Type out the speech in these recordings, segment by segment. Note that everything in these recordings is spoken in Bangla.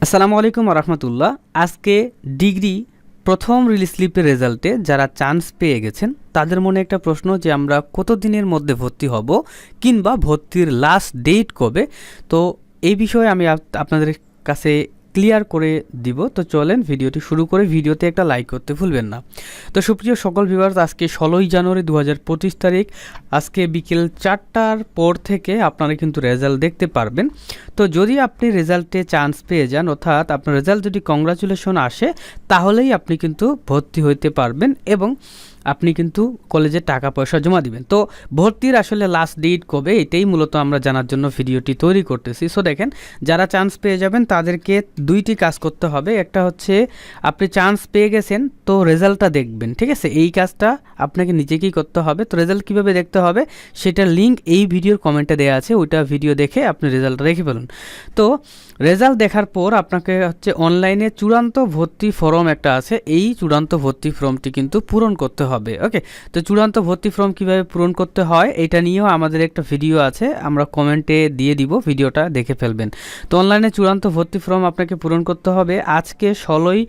আসসালামু আলাইকুম রহমতুল্লাহ আজকে ডিগ্রি প্রথম রিলিজ স্লিপের রেজাল্টে যারা চান্স পেয়ে গেছেন, তাদের মনে একটা প্রশ্ন যে আমরা কত দিনের মধ্যে ভর্তি হব কিংবা ভর্তির লাস্ট ডেট কবে? তো এই বিষয়ে আমি আপ- আপনাদের কাছে ক্লিয়ার করে দিব। তো চলেন ভিডিওটি শুরু করে, ভিডিওতে একটা লাইক করতে ভুলবেন না। তো সুপ্রিয় সকল ভিউয়ার্স আজকে ষোলোই জানুয়ারি দু হাজার পঁচিশ তারিখ। আজকে বিকেল চারটার পর থেকে আপনারা কিন্তু রেজাল্ট দেখতে পারবেন। তো যদি আপনি রেজাল্টে চান্স পেয়ে যান, অর্থাৎ আপনার রেজাল্ট যদি কংগ্রাচুলেশন আসে, তাহলেই আপনি কিন্তু ভর্তি হইতে পারবেন এবং আপনি কিন্তু কলেজে টাকা পয়সা জমা দিবেন। তো ভর্তির আসলে লাস্ট ডেট কবে? এটাই মূলত আমরা জানার জন্য ভিডিওটি তৈরি করতেছি। সো দেখেন, যারা চান্স পেয়ে যাবেন, তাদেরকে দুইটি কাজ করতে হবে। একটা হচ্ছে, আপনি চান্স পেয়ে গেছেন, তো রেজাল্টটা দেখবেন, ঠিক আছে? এই কাজটা আপনাকে নিজেকেই করতে হবে। তো রেজাল্ট কীভাবে দেখতে হবে? সেটার লিঙ্ক এই ভিডিওর কমেন্টে দেওয়া আছে। ওইটা ভিডিও দেখে আপনি রেজাল্টটা দেখে ফেলুন। তো রেজাল্ট দেখার পর আপনাকে হচ্ছে অনলাইনে চূড়ান্ত ভর্তি ফর্ম একটা আছে। এই চূড়ান্ত ভর্তি ফর্মটি কিন্তু পূরণ করতে হবে ওকে তো চূড়ান্ত ভর্তি ফর্ম কীভাবে পূরণ করতে হয়, এটা নিয়েও আমাদের একটা ভিডিও আছে, আমরা কমেন্টে দিয়ে দিব ভিডিওটা দেখে ফেলবেন। তো অনলাইনে চূড়ান্ত ভর্তি ফর্ম আপনাকে পূরণ করতে হবে আজকে ষোলোই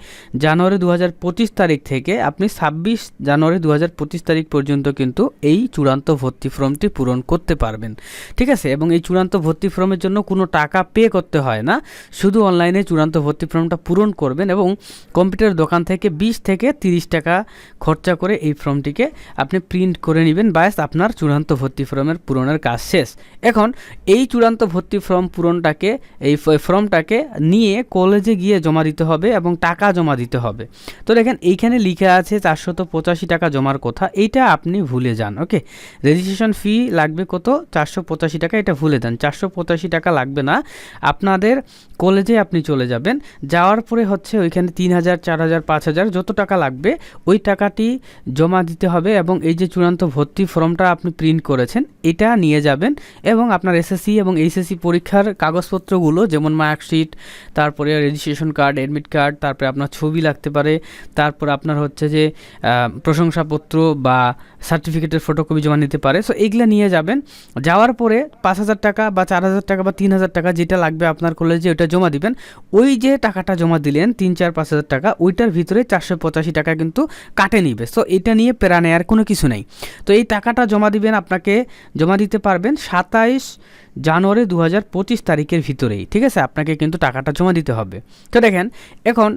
জানুয়ারি দু হাজার পঁচিশ তারিখ থেকে, আপনি ছাব্বিশ জানুয়ারি দু হাজার পঁচিশ তারিখ পর্যন্ত কিন্তু এই চূড়ান্ত ভর্তি ফর্মটি পূরণ করতে পারবেন। ঠিক আছে? এবং এই চূড়ান্ত ভর্তি ফর্মের জন্য কোনো টাকা পে করতে হয় না, শুধু অনলাইনে চূড়ান্ত ভর্তি ফর্মটা পূরণ করবেন এবং কম্পিউটার দোকান থেকে বিশ থেকে তিরিশ টাকা খরচা করে এই ফর্মটিকে আপনি প্রিন্ট করে নেবেন। ব্যাস, আপনার চূড়ান্ত ভর্তি ফর্মের পূরণের কাজ শেষ। এখন, এই চূড়ান্ত ভর্তি ফর্ম পূরণটাকে, এই ফর্মটাকে নিয়ে কলেজে গিয়ে জমা দিতে হবে এবং টাকা জমা দিতে হবে। তো দেখেন, এইখানে লিখে আছে চারশত পঁচাশি টাকা জমার কথা। এইটা আপনি ভুলে যান, ওকে? রেজিস্ট্রেশন ফি লাগবে কত? চারশো পঁচাশি টাকা, এটা ভুলে দেন চারশো পঁচাশি টাকা লাগবে না। আপনাদের কলেজে আপনি চলে যাবেন। যাওয়ার পরে হচ্ছে ওইখানে তিন হাজার, চার হাজার, পাঁচ হাজার যত টাকা লাগবে, ওই টাকাটি জমা দিতে হবে এবং এই যে চূড়ান্ত ভর্তি ফর্মটা আপনি প্রিন্ট করেছেন, এটা নিয়ে যাবেন এবং আপনার এসএসসি এবং এইচএসসি পরীক্ষার কাগজপত্রগুলো, যেমন মার্কশিট তারপরে রেজিস্ট্রেশন কার্ড অ্যাডমিট কার্ড তারপরে আপনার ছবি লাগতে পারে, তারপর আপনার হচ্ছে যে প্রশংসাপত্র বা সার্টিফিকেটের ফটোকপি জমা নিতে পারে। সো এইগুলো নিয়ে যাবেন। যাওয়ার পরে পাঁচ হাজার টাকা বা চার হাজার টাকা বা তিন হাজার টাকা যেটা লাগবে আপনার কলেজে ওইটা জমা দিবেন। ওই যে টাকাটা জমা দিলেন, তিন, চার, পাঁচ হাজার টাকা, ওইটার ভিতরে চারশো পঁচাশি টাকা কিন্তু কাটে নিবে। সো এটা নিয়ে পেরা নেয়ার কোনো কিছু নেই। তো এই টাকাটা জমা দিবেন আপনাকে, জমা দিতে পারবেন সাতাইশ জানুয়ারি দু হাজার পঁচিশ তারিখের ভিতরেই, ঠিক আছে? আপনাকে কিন্তু টাকাটা জমা দিতে হবে। তো দেখেন, এখন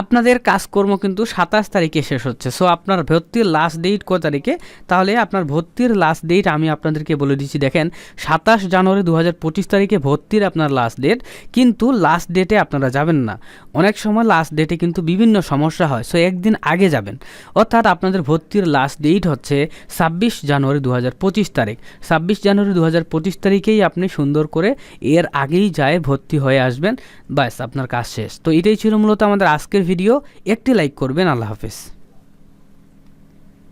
আপনাদের কাজকর্ম কিন্তু সাতাশ তারিখে শেষ হচ্ছে। সো আপনার ভর্তির লাস্ট ডেট কত তারিখে? তাহলে আপনার ভর্তির লাস্ট ডেট আমি আপনাদেরকে বলে দিচ্ছি, দেখেন, সাতাশ জানুয়ারি দু হাজার পঁচিশ তারিখে ভর্তির আপনার লাস্ট ডেট কিন্তু লাস্ট ডেটে আপনারা যাবেন না। অনেক সময় লাস্ট ডেটে কিন্তু বিভিন্ন সমস্যা হয় সো একদিন আগে যাবেন। অর্থাৎ আপনাদের ভর্তির লাস্ট ডেট হচ্ছে ছাব্বিশ জানুয়ারি দু হাজার পঁচিশ তারিখ। ছাব্বিশ জানুয়ারি দু হাজার পঁচিশ তারিখেই আপনি সুন্দর করে এর আগেই যায় ভর্তি হয়ে আসবেন। ব্যাস, আপনার কাজ শেষ। তো এটাই ছিল মূলত আমাদের আজকের ভিডিও একটি লাইক করবেন আল্লাহ হাফেজ।